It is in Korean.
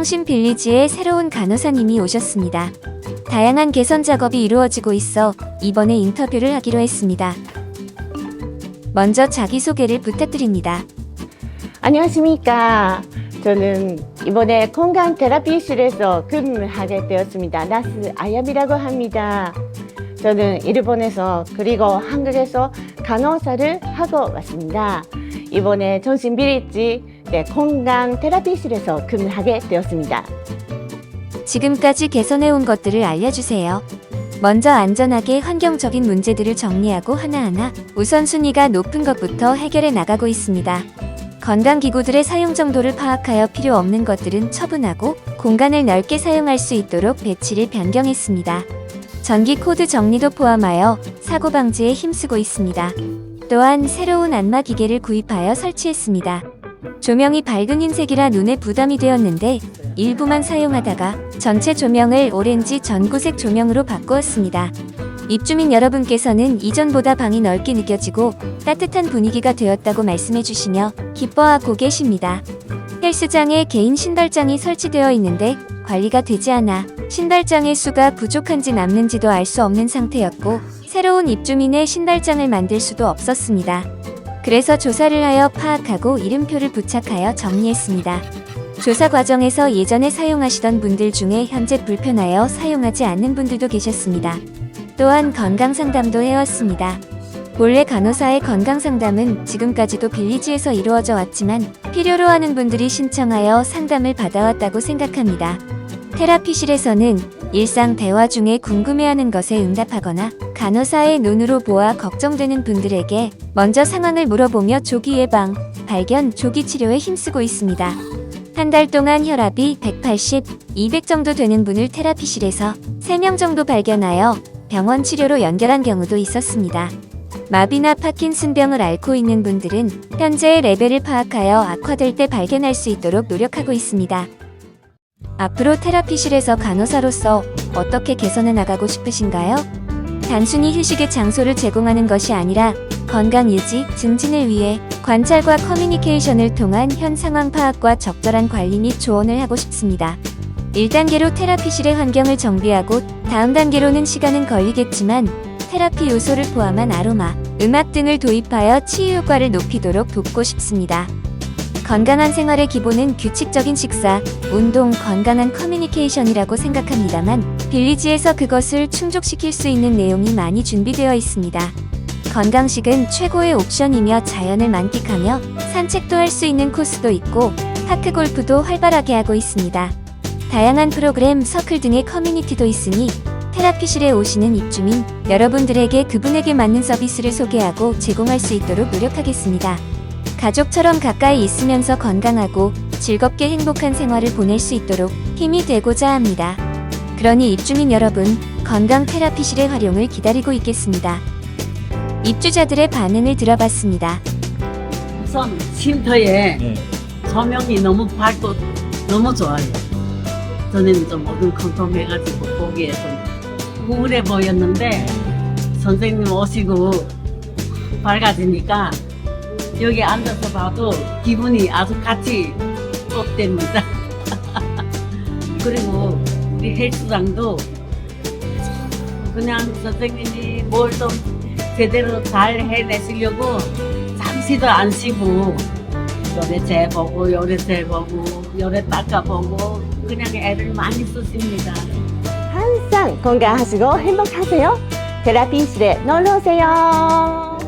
성심 빌리지에 새로운 간호사님이 오셨습니다. 다양한 개선 작업이 이루어지고 있어 이번에 인터뷰를 하기로 했습니다. 먼저 자기소개를 부탁드립니다. 안녕하십니까. 저는 이번에 건강 테라피실에서 근무하게 되었습니다. 나스 아야미라고 합니다. 저는 일본에서 그리고 한국에서 간호사를 하고 왔습니다. 이번에 정신비리지 네, 건강 테라피실에서 근무하게 되었습니다. 지금까지 개선해온 것들을 알려주세요. 먼저 안전하게 환경적인 문제들을 정리하고 하나하나 우선순위가 높은 것부터 해결해 나가고 있습니다. 건강기구들의 사용 정도를 파악하여 필요 없는 것들은 처분하고 공간을 넓게 사용할 수 있도록 배치를 변경했습니다. 전기 코드 정리도 포함하여 사고 방지에 힘쓰고 있습니다. 또한 새로운 안마 기계를 구입하여 설치했습니다. 조명이 밝은 흰색이라 눈에 부담이 되었는데 일부만 사용하다가 전체 조명을 오렌지 전구색 조명으로 바꾸었습니다. 입주민 여러분께서는 이전보다 방이 넓게 느껴지고 따뜻한 분위기가 되었다고 말씀해 주시며 기뻐하고 계십니다. 헬스장에 개인 신발장이 설치되어 있는데 관리가 되지 않아 신발장의 수가 부족한지 남는지도 알 수 없는 상태였고 새로운 입주민의 신발장을 만들 수도 없었습니다. 그래서 조사를 하여 파악하고 이름표를 부착하여 정리했습니다. 조사 과정에서 예전에 사용하시던 분들 중에 현재 불편하여 사용하지 않는 분들도 계셨습니다. 또한 건강 상담도 해왔습니다. 본래 간호사의 건강 상담은 지금까지도 빌리지에서 이루어져 왔지만 필요로 하는 분들이 신청하여 상담을 받아왔다고 생각합니다. 테라피실에서는 일상 대화 중에 궁금해하는 것에 응답하거나 간호사의 눈으로 보아 걱정되는 분들에게 먼저 상황을 물어보며 조기 예방, 발견, 조기 치료에 힘쓰고 있습니다. 한 달 동안 혈압이 180, 200 정도 되는 분을 테라피실에서 3명 정도 발견하여 병원 치료로 연결한 경우도 있었습니다. 마비나 파킨슨병을 앓고 있는 분들은 현재의 레벨을 파악하여 악화될 때 발견할 수 있도록 노력하고 있습니다. 앞으로 테라피실에서 간호사로서 어떻게 개선해 나가고 싶으신가요? 단순히 휴식의 장소를 제공하는 것이 아니라 건강 유지, 증진을 위해 관찰과 커뮤니케이션을 통한 현 상황 파악과 적절한 관리 및 조언을 하고 싶습니다. 1단계로 테라피실의 환경을 정비하고 다음 단계로는 시간은 걸리겠지만 테라피 요소를 포함한 아로마, 음악 등을 도입하여 치유 효과를 높이도록 돕고 싶습니다. 건강한 생활의 기본은 규칙적인 식사, 운동, 건강한 커뮤니케이션이라고 생각합니다만 빌리지에서 그것을 충족시킬 수 있는 내용이 많이 준비되어 있습니다. 건강식은 최고의 옵션이며 자연을 만끽하며 산책도 할 수 있는 코스도 있고 파크 골프도 활발하게 하고 있습니다. 다양한 프로그램, 서클 등의 커뮤니티도 있으니 테라피실에 오시는 입주민 여러분들에게 그분에게 맞는 서비스를 소개하고 제공할 수 있도록 노력하겠습니다. 가족처럼 가까이 있으면서 건강하고 즐겁게 행복한 생활을 보낼 수 있도록 힘이 되고자 합니다. 그러니 입주민 여러분, 건강 테라피실의 활용을 기다리고 있겠습니다. 입주자들의 반응을 들어봤습니다. 우선 쉼터에 네. 조명이 너무 밝고 너무 좋아요. 저는 좀 어두컴컴해가지고 보기에 좀 우울해 보였는데 선생님 오시고 밝아지니까 여기 앉아서 봐도 기분이 아주 같이 업됩니다. 그리고 우리 헬스장도 그냥 선생님이 뭘 좀 제대로 잘 해내시려고 잠시도 안 쉬고 요래 재보고 요래 재보고 요래 닦아보고 그냥 애를 많이 쓰십니다. 항상 건강하시고 행복하세요. 테라피실에 놀러 오세요.